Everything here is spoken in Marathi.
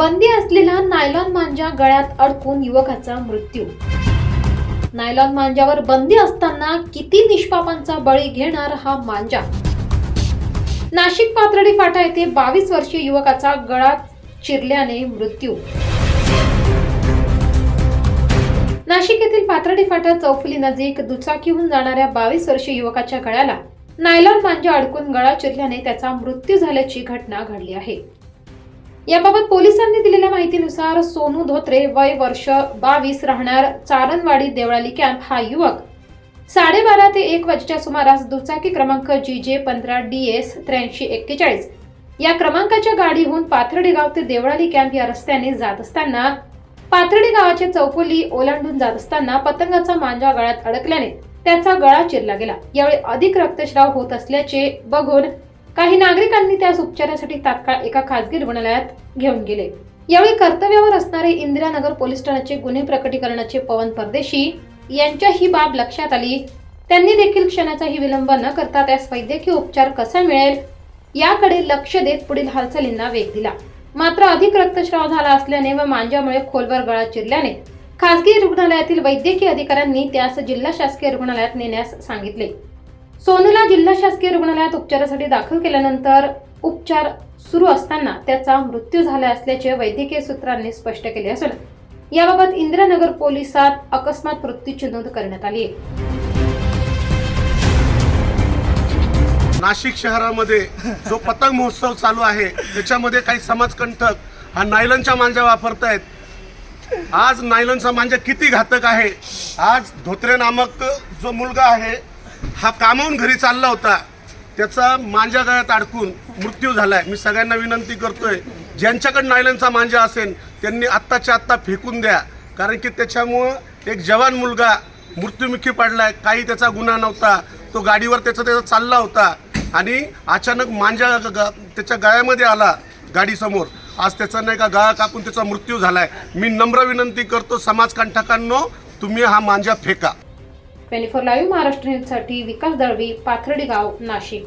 बंदी असलेला नायलॉन मांजा गळ्यात अडकून युवकाचा मृत्यू. नायलॉन मांजावर बंदी असताना किती निष्पापांचा बळी घेणार हा मांजा? नाशिक पाथर्डी फाटा येथे बावीस वर्षीय युवकाचा गळा चिरल्याने मृत्यू. नाशिक येथील पाथर्डी फाटा चौफुली नजीक दुचाकीहून जाणाऱ्या बावीस वर्षीय युवकाच्या गळ्याला नायलॉन मांजा अडकून गळा चिरल्याने त्याचा मृत्यू झाल्याची घटना घडली आहे. याबाबत पोलिसांनी दिलेल्या माहितीनुसार सोनू धोत्रे वय वर्ष बावीस राहणार चारणवाडी देवळाली कॅम्प हा युवक. साडेबारा ते एक वाजेच्या सुमारास दुचाकी क्रमांक जी जे पंधरा डी एस त्र्याऐंशी एक्केचाळीस या क्रमांकाच्या गाडीहून पाथर्डी गाव ते देवळाली कॅम्प या रस्त्याने जात असताना पाथर्डी गावाचे चौफुली ओलांडून जात असताना पतंगाचा मांजा गळ्यात अडकल्याने त्याचा गळा चिरला गेला. यावेळी अधिक रक्तस्राव होत असल्याचे बघून काही नागरिकांनी त्यास उपचारासाठी तात्काळ एका खासगी रुग्णालयात घेऊन गेले. यावेळी कर्तव्यावर असणारे इंदिरानगर पोलीस ठाण्याचे गुन्हे प्रकटीकरणाचे पवन परदेशी यांच्या ही बाब लक्षात आली. त्यांनी देखील क्षणाचाही विलंब न करता त्यास वैद्यकीय उपचार कसा मिळेल याकडे लक्ष देत पुढील हालचालींना वेग दिला. मात्र अधिक रक्तस्राव झाला असल्याने व मांजामुळे खोलवर गळा चिरल्याने खासगी रुग्णालयातील वैद्यकीय अधिकाऱ्यांनी त्यास जिल्हा शासकीय रुग्णालयात नेण्यास सांगितले. सोनूला जिल्हा शासकीय रुग्णालयात उपचारासाठी दाखल केल्यानंतर उपचार सुरू असताना त्याचा मृत्यू झाला असल्याचे वैद्यकीय सूत्रांनी स्पष्ट केले असून याबाबत इंदिरानगर पोलिसात अकस्मात मृत्यूची नोंद करण्यात आली नाशिक शहरामध्ये जो पतंग महोत्सव चालू आहे त्याच्यामध्ये काही समाजकंठक हा नायलनच्या मांजा वापरतायत आज नायलनचा मांजा किती घातक आहे? आज धोत्रे नामक जो मुलगा आहे हा कामावून घरी चालला होता. त्याचा मांजा गळ्यात अडकून मृत्यू झालाय. मी सगळ्यांना विनंती करतोय ज्यांच्याकडे नायलनचा मांजा असेल त्यांनी आत्ताच्या आत्ता फेकून द्या. कारण की त्याच्यामुळं एक जवान मुलगा मृत्युमुखी पडलाय. काही त्याचा गुन्हा नव्हता. तो गाडीवर त्याचा त्याचा चालला होता. आणि अचानक मांजा ग- त्याच्या गळ्यामध्ये आला गाडीसमोर. आज त्याचा नाही का गळा कापून त्याचा मृत्यू झालाय. मी नम्र विनंती करतो समाजकंठकांनो तुम्ही हा मांजा फेका. ट्वेंटी फोर लाईव्ह महाराष्ट्र न्यूजसाठी विकास दळवी पाथर्डी गाव नाशिक.